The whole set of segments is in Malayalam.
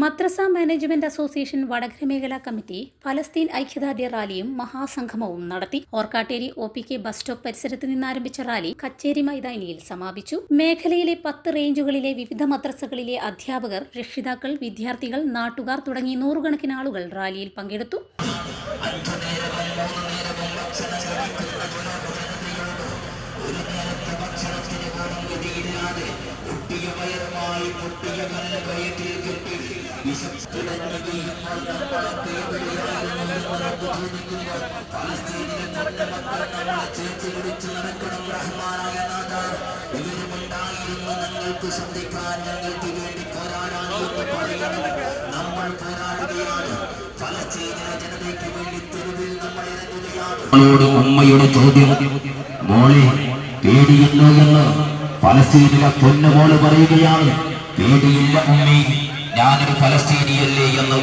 മദ്രസ മാനേജ്മെന്റ് അസോസിയേഷൻ വടകര മേഖലാ കമ്മിറ്റി ഫലസ്തീൻ ഐക്യദാർഢ്യ റാലിയും മഹാസംഗമവും നടത്തി. Orkkatteri O P K bus stop പരിസരത്ത് നിന്നാരംഭിച്ച റാലി കച്ചേരി മൈതാനിയിൽ സമാപിച്ചു. മേഖലയിലെ പത്ത് റേഞ്ചുകളിലെ വിവിധ മദ്രസകളിലെ അധ്യാപകർ രക്ഷിതാക്കൾ വിദ്യാർത്ഥികൾ നാട്ടുകാർ തുടങ്ങി നൂറുകണക്കിന് ആളുകൾ റാലിയിൽ പങ്കെടുത്തു. ഒരു നേരത്തെ ഭക്ഷണത്തിന് പോലും കയറ്റിൽ കെട്ടി. വിശപ്പിടഞ്ഞുമ്പോൾ നമ്മളൊക്കെ നല്ല കയറ്റിൽ കെട്ടി ഫലസ്തീനിലെ തൊണ്ട മക്കൾ നമ്മളെ ചേർത്ത് നടക്കണം റഹ്മാനായ നാഥ ഇവരുമുണ്ടായിരുന്നു ഞങ്ങൾക്ക് ശ്രദ്ധിക്കാൻ ഞങ്ങൾക്ക് വേണ്ടി പോരാടാൻ നമ്മൾ പോരാടുകയാണ്. ഫലസ്തീനിലെ ജനതയ്ക്ക് വേണ്ടി തെരുവിൽ നമ്മൾ ഇറങ്ങുകയാണ്. അമ്മയുടെ ചോദ്യം മോളെ പേടിയില്ലോ എന്ന്? ഫലസ്തീനിലെ പൊന്നുമോൾ പറയുകയാണ് പേടിയില്ല ഉമ്മി ഞാനൊരു ഫലസ്തീനിയല്ലേ എന്ന്.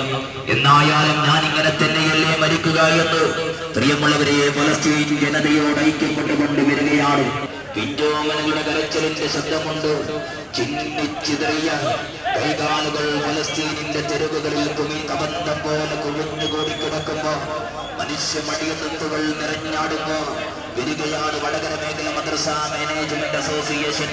എന്നായാലും ഞാൻ ഇങ്ങനെ തന്നെയല്ലേ മരിക്കുക എന്ന്. പ്രിയമുള്ളവരെ ഫലസ്തീൻ ജനതയോട് ഐക്യപ്പെട്ടുകൊണ്ട് വരികയാണ്. പിഞ്ചോമനയുടെ കരച്ചിലിന്റെ ശബ്ദമുണ്ട്. ചിന്നിച്ചിതറിയ കൈകാലുകൾ ഫലസ്തീനിന്റെ തെരുവുകളിൽ കുമി കബന്ധം പോലെ കുവിഞ്ഞുകൂടി കിടക്കുമ്പോ മനുഷ്യ മടിയത്തുകൾ നിറഞ്ഞാടുമ്പോ വരികയാണ് വടകര മേഖല മദ്രസ മാനേജ്മെന്റ് അസോസിയേഷൻ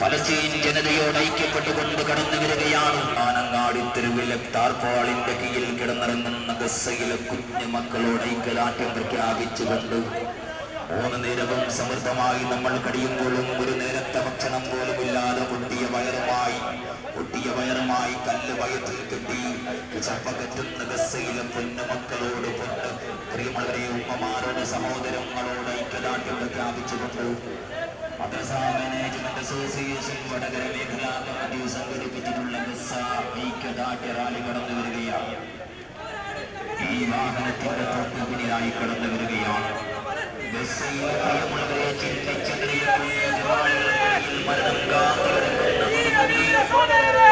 ഫലസ്തീൻ ജനതയോട് ഐക്യപ്പെട്ടുകൊണ്ട് കടന്നു വരികയാണ്. ആനങ്ങാടി തെരുവിലെ താർപ്പാളിന്റെ കീഴിൽ കിടന്നിറങ്ങുന്ന ഗസയിലെ കുഞ്ഞു മക്കളോട് ഐക്യദാർഢ്യം പ്രഖ്യാപിച്ചുകൊണ്ട് മൂന്ന് നേരവും സമൃദ്ധമായി നമ്മൾ കഴിയുമ്പോഴും ഒരു നേരത്തെ ഭക്ഷണം പോലുമില്ലാതെ പൊട്ടിയ വയറുമായി പൊട്ടിയ വയറുമായി കല്ല് വയറ്റിൽ കെട്ടി ചപ്പകറ്റുന്ന ഗസയിലെ പൊന്നുമക്കളോട് പൊട്ട് പ്രിയമുള്ളവരെ ഉമ്മമാരോട് സഹോദരങ്ങളോട് ഐക്യദാർഢ്യം പ്രഖ്യാപിച്ചുകൊണ്ട് മദ്രസ അസോസിയേഷൻ വടകര മേഖലാ കമ്മിറ്റി സംഘടിപ്പിച്ചിട്ടുള്ള ഗസ ഐക്യദാർഢ്യ റാലി കടന്നു വരികയാണ്. ഈ വാഹനത്തിന്റെ തൊട്ടു പിന്നിലായി കടന്നു വരികയാണ്. ഗസയിലെ പ്രിയമുള്ളവരെ ചിന്തിച്ചറിയ മരണം മകൾ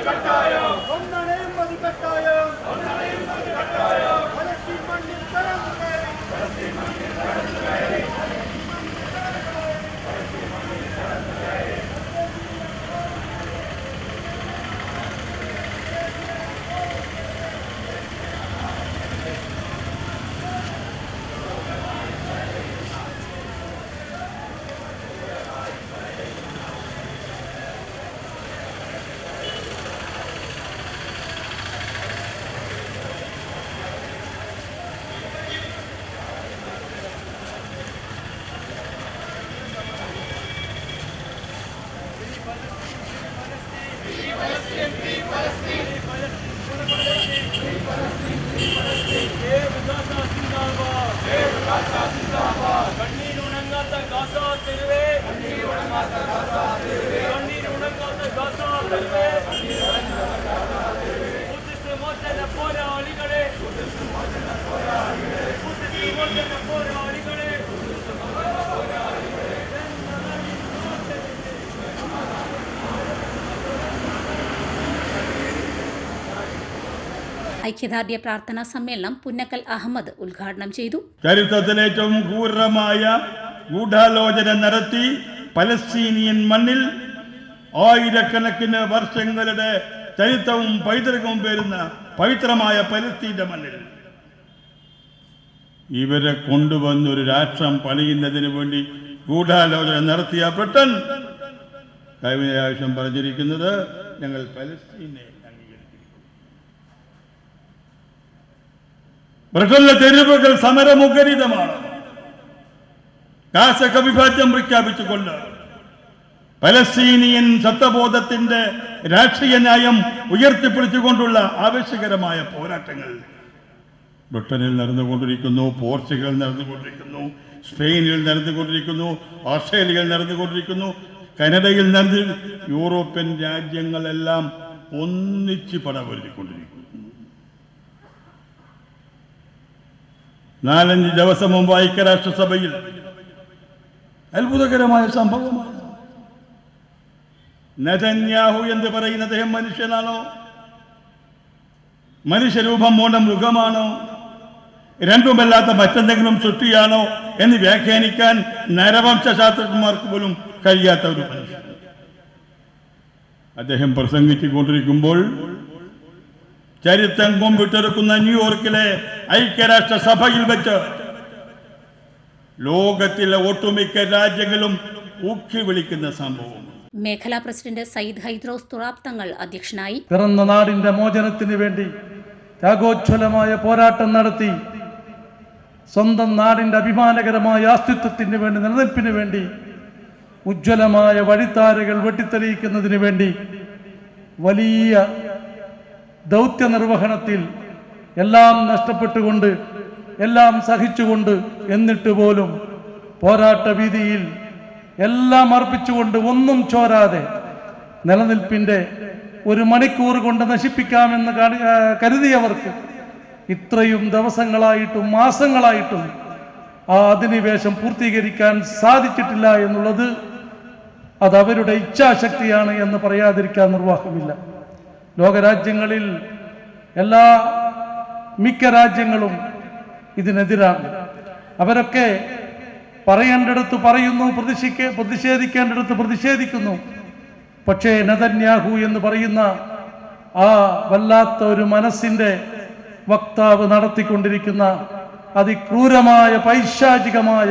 libertà ഐക്യദാർഢ്യ പ്രാർത്ഥനാ സമ്മേളനം പുന്നക്കൽ അഹമ്മദ് ഉദ്ഘാടനം ചെയ്തു. ചരിത്രത്തിൽ ഏറ്റവും ക്രൂരമായ ഗൂഢാലോചന നടത്തി പലസ്തീനിയൻ മണ്ണിൽ ആയിരക്കണക്കിന് വർഷങ്ങളുടെ ചരിത്രവും പൈതൃകവും പേരുന്ന പവിത്രമായ പലസ്തീന്റെ മണ്ണിൽ. ഇവരെ കൊണ്ടുവന്നൊരു രാഷ്ട്രം പണിയുന്നതിന് വേണ്ടി ഗൂഢാലോചന നടത്തിയ ബ്രിട്ടൻ. കഴിഞ്ഞ ആവശ്യം പറഞ്ഞിരിക്കുന്നത് ഞങ്ങൾ പലസ്തീനെ ബ്രിട്ടനിലെ തെരുവുകൾ സമരമുഖരിതമാണ്. ഗാസ അവിഭാജ്യം പ്രഖ്യാപിച്ചുകൊണ്ട് പലസ്തീനിയൻ സത്യബോധത്തിന്റെ രാഷ്ട്രീയ ന്യായം ഉയർത്തിപ്പിടിച്ചുകൊണ്ടുള്ള ആവശ്യകരമായ പോരാട്ടങ്ങൾ. ബ്രിട്ടനിൽ നടന്നുകൊണ്ടിരിക്കുന്നു പോർച്ചുഗൽ നടന്നുകൊണ്ടിരിക്കുന്നു സ്പെയിനിൽ നടന്നുകൊണ്ടിരിക്കുന്നു ഓസ്ട്രേലിയയിൽ നടന്നുകൊണ്ടിരിക്കുന്നു കനഡയിൽ നടന്നു യൂറോപ്യൻ രാജ്യങ്ങളെല്ലാം ഒന്നിച്ച് പടപൊരുത്തിക്കൊണ്ടിരിക്കുന്നു നാലഞ്ച് ദിവസം മുമ്പ് ഐക്യരാഷ്ട്രസഭയിൽ അത്ഭുതകരമായ സംഭവമാണ് നജന്യാഹു എന്ന് പറയുന്ന അദ്ദേഹം മനുഷ്യനാണോ? മനുഷ്യരൂപം മൂന്ന മൃഗമാണോ രണ്ടുമല്ലാത്ത മറ്റെന്തെങ്കിലും സൃഷ്ടിയാണോ എന്ന് വ്യാഖ്യാനിക്കാൻ നരവംശ ശാസ്ത്രജ്ഞന്മാർക്ക് പോലും കഴിയാത്ത ഒരു മനുഷ്യൻ. അദ്ദേഹം പ്രസംഗിച്ചുകൊണ്ടിരിക്കുമ്പോൾ ചരിത്രം കൊമ്പിട്ടെടുക്കുന്ന ന്യൂയോർക്കിലെ ഐക്യരാഷ്ട്ര സഭയിൽ വെച്ച് ലോകത്തിലെ ഒട്ടുമിക്ക രാജ്യങ്ങളും ഊക്കി വിളിക്കുന്ന സംഭവം മേഖലാ പ്രസിഡന്റ് സയ്യിദ് ഹൈദ്രോസ് തുറാബ് തങ്ങൾ അധ്യക്ഷനായി പിറന്ന നാടിന്റെ മോചനത്തിന് വേണ്ടി ത്യാഗോജ്വലമായ പോരാട്ടം നടത്തി സ്വന്തം നാടിന്റെ അഭിമാനകരമായ അസ്തിത്വത്തിന് വേണ്ടി നിലനിൽപ്പിന് വേണ്ടി ഉജ്ജ്വലമായ വഴിത്താരകൾ വെട്ടിത്തെളിയിക്കുന്നതിന് വേണ്ടി വലിയ ദൗത്യ നിർവഹണത്തിൽ എല്ലാം നഷ്ടപ്പെട്ടുകൊണ്ട് എല്ലാം സഹിച്ചുകൊണ്ട് എന്നിട്ട് പോലും പോരാട്ട വീതിയിൽ എല്ലാം അർപ്പിച്ചുകൊണ്ട് ഒന്നും ചോരാതെ നിലനിൽപ്പിന്റെ ഒരു മണിക്കൂർ കൊണ്ട് നശിപ്പിക്കാമെന്ന് കരുതിയവർക്ക് ഇത്രയും ദിവസങ്ങളായിട്ടും മാസങ്ങളായിട്ടും ആ അധിനിവേശം പൂർത്തീകരിക്കാൻ സാധിച്ചിട്ടില്ല എന്നുള്ളത് അതവരുടെ ഇച്ഛാശക്തിയാണ് എന്ന് പറയാതിരിക്കാൻ നിർവാഹമില്ല. ലോകരാജ്യങ്ങളിൽ എല്ലാ മിക്ക രാജ്യങ്ങളും ഇതിനെതിരാണ്. അവരൊക്കെ പറയേണ്ടടുത്ത് പറയുന്നു പ്രതിഷിക്ക പ്രതിഷേധിക്കേണ്ടടുത്ത് പ്രതിഷേധിക്കുന്നു. പക്ഷേ നതന്യാഹു എന്ന് പറയുന്ന ആ വല്ലാത്ത ഒരു മനസ്സിന്റെ വക്താവ് നടത്തിക്കൊണ്ടിരിക്കുന്ന അതിക്രൂരമായ പൈശാചികമായ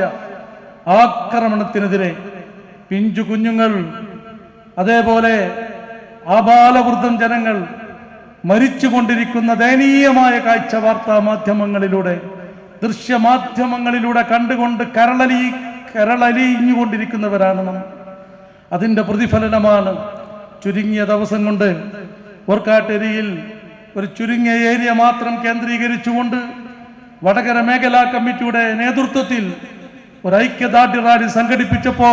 ആക്രമണത്തിനെതിരെ പിഞ്ചു കുഞ്ഞുങ്ങൾ അതേപോലെ ആബാലവൃദ്ധം ജനങ്ങൾ മരിച്ചുകൊണ്ടിരിക്കുന്ന ദയനീയമായ കാഴ്ച വാർത്താ മാധ്യമങ്ങളിലൂടെ ദൃശ്യമാധ്യമങ്ങളിലൂടെ കണ്ടുകൊണ്ട് കരളലി കരളലിഞ്ഞുകൊണ്ടിരിക്കുന്നവരാണ് നാം. അതിന്റെ പ്രതിഫലനമാണ് ചുരുങ്ങിയ ദിവസം കൊണ്ട് ഓർക്കാട്ടേരിയിൽ ഒരു ചുരുങ്ങിയ ഏരിയ മാത്രം കേന്ദ്രീകരിച്ചുകൊണ്ട് വടകര മേഖലാ കമ്മിറ്റിയുടെ നേതൃത്വത്തിൽ ഒരു ഐക്യദാർഢ്യ റാലി സംഘടിപ്പിച്ചപ്പോ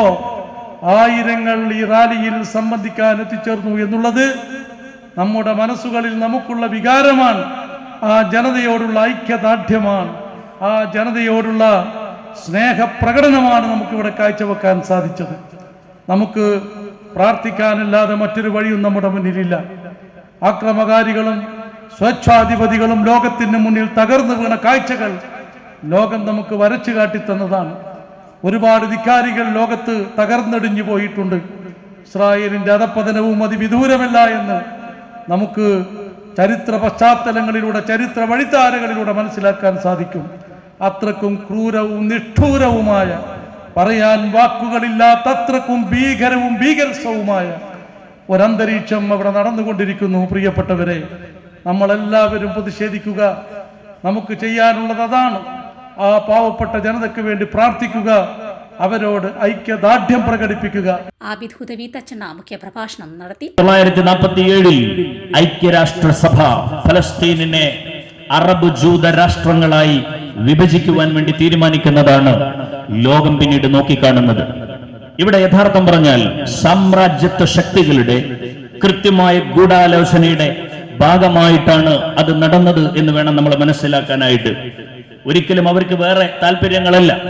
ആയിരങ്ങൾ ഈ റാലിയിൽ സംബന്ധിക്കാൻ എത്തിച്ചേർന്നു എന്നുള്ളത് നമ്മുടെ മനസ്സുകളിൽ നമുക്കുള്ള വികാരമാണ്. ആ ജനതയോടുള്ള ഐക്യദാർഢ്യമാണ്. ആ ജനതയോടുള്ള സ്നേഹപ്രകടനമാണ് നമുക്കിവിടെ കാഴ്ചവെക്കാൻ സാധിച്ചത്. നമുക്ക് പ്രാർത്ഥിക്കാനല്ലാതെ മറ്റൊരു വഴിയും നമ്മുടെ മുന്നിലില്ല. ആക്രമകാരികളും സ്വച്ഛാധിപതികളും ലോകത്തിന് മുന്നിൽ തകർന്നു വീണ കാഴ്ചകൾ ലോകം നമുക്ക് വരച്ചു കാട്ടിത്തന്നതാണ്. ഒരുപാട് ധിക്കാരികൾ ലോകത്ത് തകർന്നടിഞ്ഞു പോയിട്ടുണ്ട്. ഇസ്രായേലിന്റെ അധപ്പതനവും അതിവിദൂരമല്ല എന്ന് നമുക്ക് ചരിത്ര പശ്ചാത്തലങ്ങളിലൂടെ ചരിത്ര വഴിത്താരകളിലൂടെ മനസ്സിലാക്കാൻ സാധിക്കും. അത്രക്കും ക്രൂരവും നിഷ്ഠൂരവുമായ പറയാൻ വാക്കുകളില്ലാത്ത അത്രക്കും ഭീകരവും ഭീകരസവുമായ ഒരന്തരീക്ഷം അവിടെ നടന്നുകൊണ്ടിരിക്കുന്നു പ്രിയപ്പെട്ടവരെ. നമ്മളെല്ലാവരും പ്രതിഷേധിക്കുക നമുക്ക് ചെയ്യാനുള്ളത് അതാണ്. ആ പാവപ്പെട്ട ജനതയ്ക്ക് വേണ്ടി പ്രാർത്ഥിക്കുക അവരോട് ഐക്യദാർഢ്യം പ്രകടിപ്പിക്കുക. ആബിദ് ഹുദവി തച്ചണ്ണ മുഖ്യപ്രഭാഷണം നടത്തി. തൊള്ളായിരത്തി നാൽപ്പത്തി ഏഴിൽ ഐക്യരാഷ്ട്രസഭ ഫലസ്തീനിനെ അറബ് ജൂത രാഷ്ട്രങ്ങളായി വിഭജിക്കുവാൻ വേണ്ടി തീരുമാനിക്കുന്നതാണ് ലോകം പിന്നീട് നോക്കിക്കാണുന്നത്. ഇവിടെ യഥാർത്ഥം പറഞ്ഞാൽ സാമ്രാജ്യത്വ ശക്തികളുടെ കൃത്യമായ ഗൂഢാലോചനയുടെ ഭാഗമായിട്ടാണ് അത് നടന്നത് എന്ന് വേണം നമ്മൾ മനസ്സിലാക്കാനായിട്ട്. ഒരിക്കലും അവർക്ക് വേറെ താല്പര്യങ്ങളല്ല.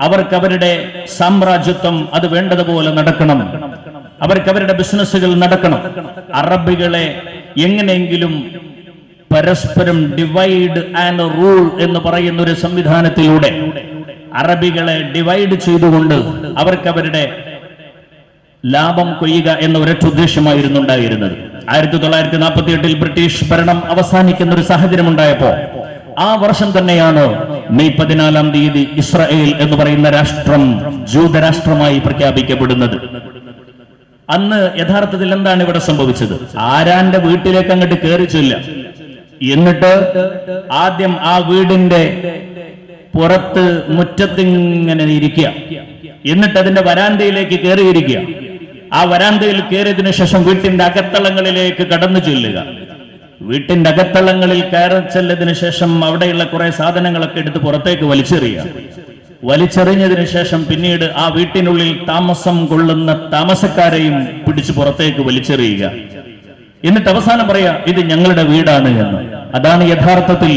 അവർക്ക് അവരുടെ സാമ്രാജ്യത്വം അത് വേണ്ടതുപോലെ നടക്കണം. അവർക്ക് അവരുടെ ബിസിനസ്സുകൾ നടക്കണം. അറബികളെ എങ്ങനെയെങ്കിലും പരസ്പരം ഡിവൈഡ് ആൻഡ് റൂൾ എന്ന് പറയുന്ന ഒരു സംവിധാനത്തിലൂടെ അറബികളെ ഡിവൈഡ് ചെയ്തുകൊണ്ട് അവർക്ക് അവരുടെ ലാഭം കൊയ്യുക എന്ന ഒരൊറ്റ ഉദ്ദേശമായിരുന്നു ഉണ്ടായിരുന്നത്. ആയിരത്തി തൊള്ളായിരത്തി നാൽപ്പത്തി എട്ടിൽ ബ്രിട്ടീഷ് ഭരണം അവസാനിക്കുന്ന ഒരു സാഹചര്യം ഉണ്ടായപ്പോ ആ വർഷം തന്നെയാണ് മെയ് പതിനാലാം തീയതി ഇസ്രായേൽ എന്ന് പറയുന്ന രാഷ്ട്രം ജൂതരാഷ്ട്രമായി പ്രഖ്യാപിക്കപ്പെടുന്നത്. അന്ന് യഥാർത്ഥത്തിൽ എന്താണ് ഇവിടെ സംഭവിച്ചത്? ആരാന്റെ വീട്ടിലേക്ക് അങ്ങോട്ട് കയറി ചെല്ല എന്നിട്ട് ആദ്യം ആ വീടിന്റെ പുറത്ത് മുറ്റത്തിങ്ങനെ ഇരിക്കുക. എന്നിട്ട് അതിന്റെ വരാന്തയിലേക്ക് കയറിയിരിക്കുക. ആ വരാന്തയിൽ കയറിയതിനു ശേഷം വീട്ടിന്റെ അകത്തളങ്ങളിലേക്ക് കടന്നു ചെല്ലുക. വീട്ടിന്റെ അകത്തളങ്ങളിൽ കയറി ചെല്ലതിനു ശേഷം അവിടെയുള്ള കുറെ സാധനങ്ങളൊക്കെ എടുത്ത് പുറത്തേക്ക് വലിച്ചെറിയുക. വലിച്ചെറിഞ്ഞതിനു ശേഷം പിന്നീട് ആ വീട്ടിനുള്ളിൽ താമസം കൊള്ളുന്ന താമസക്കാരെയും പിടിച്ചു പുറത്തേക്ക് വലിച്ചെറിയുക. എന്നിട്ട് അവസാനം പറയാ ഇത് ഞങ്ങളുടെ വീടാണ് എന്ന്. അതാണ് യഥാർത്ഥത്തിൽ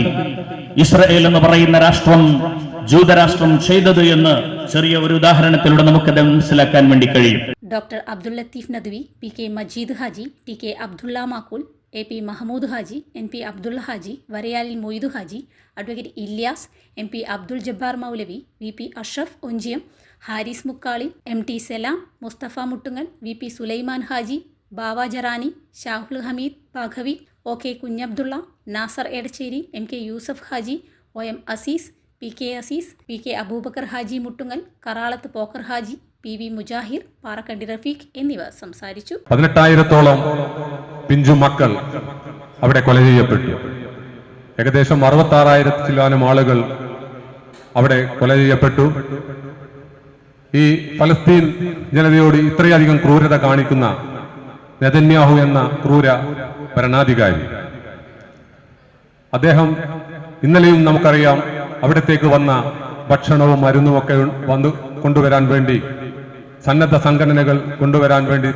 ഇസ്രയേൽ എന്ന് പറയുന്ന രാഷ്ട്രം ജൂതരാഷ്ട്രം ചെയ്തത് എന്ന് ചെറിയ ഒരു ഉദാഹരണത്തിലൂടെ നമുക്കത് മനസ്സിലാക്കാൻ വേണ്ടി കഴിയും. Doctor Abdul Latheef Nadvi P K Majeed Haji T K Abdulla Makkool A P Mahammood Haji N P Abdulla Haji Varayalil Moidu Haji advocate Ilyas M P Abdul Jabbar Moulavi V P Ashraf Onchiyam Haris Mukkali M T Salam Musthafa Muttungal V P Sulaiman Haji Bava Jarani Shahul Hameed Baqavi O K Kunhabdulla Nasar Edachery M K Yusuf Haji O M Azeez P K Azeez P K Abubakar Haji Muttungal Karalath Pokker Haji P V Mujahir Parakkandi Rafeeq എന്നിവർ സംസാരിച്ചു. പതിനെട്ടായിരത്തോളം പിഞ്ചു മക്കൾ അവിടെ കൊല ചെയ്യപ്പെട്ടു. ഏകദേശം അറുപത്തി ആറായിരത്തിലാനും ആളുകൾ അവിടെ കൊല ചെയ്യപ്പെട്ടു. ഈ ഫലസ്തീൻ ജനതയോട് ഇത്രയധികം ക്രൂരത കാണിക്കുന്ന നെതന്യാഹു എന്ന ക്രൂര ഭരണാധികാരി. അദ്ദേഹം ഇന്നലെയും നമുക്കറിയാം അവിടത്തേക്ക് വന്ന ഭക്ഷണവും മരുന്നും ഒക്കെ വന്നു കൊണ്ടുവരാൻ വേണ്ടി സന്നദ്ധ സംഘടനകൾ കൊണ്ടുവരാൻ വേണ്ടി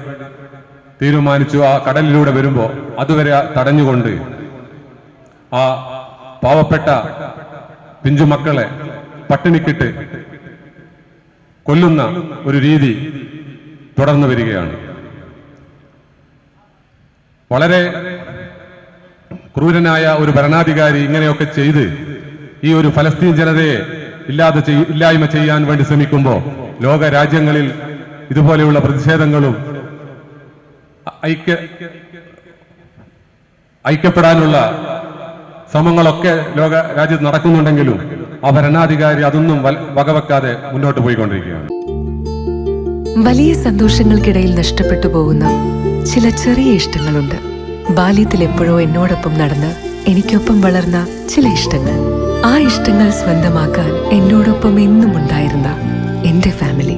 തീരുമാനിച്ചു. ആ കടലിലൂടെ വരുമ്പോൾ അതുവരെ തടഞ്ഞുകൊണ്ട് ആ പാവപ്പെട്ട പിഞ്ചുമക്കളെ പട്ടിണിക്കിട്ട് കൊല്ലുന്ന ഒരു രീതി തുടർന്നു വരികയാണ്. വളരെ ക്രൂരനായ ഒരു ഭരണാധികാരി ഇങ്ങനെയൊക്കെ ചെയ്ത് ഈ ഒരു ഫലസ്തീൻ ജനതയെ ഇല്ലാതെ ഇല്ലായ്മ ചെയ്യാൻ വേണ്ടി ശ്രമിക്കുമ്പോൾ ലോക രാജ്യങ്ങളിൽ ഇതുപോലെയുള്ള പ്രതിഷേധങ്ങളും ഐക്യ ഐക്യപ്പെടാനുള്ള ശ്രമങ്ങളൊക്കെ ലോക രാജ്യത്ത് നടക്കുന്നുണ്ടെങ്കിലും ആ ഭരണാധികാരി അതൊന്നും വകവെക്കാതെ മുന്നോട്ട് പോയിക്കൊണ്ടിരിക്കുകയാണ്. വലിയ സന്തോഷങ്ങൾക്കിടയിൽ നഷ്ടപ്പെട്ടു പോകുന്ന ചില ചെറിയ ഇഷ്ടങ്ങളുണ്ട്. ബാല്യത്തിൽ എപ്പോഴോ എന്നോടൊപ്പം നടന്ന് എനിക്കൊപ്പം വളർന്ന ചില ഇഷ്ടങ്ങൾ. ആ ഇഷ്ടങ്ങൾ സ്വന്തമാക്കാൻ എന്നോടൊപ്പം എന്നും ഉണ്ടായിരുന്ന എന്റെ ഫാമിലി.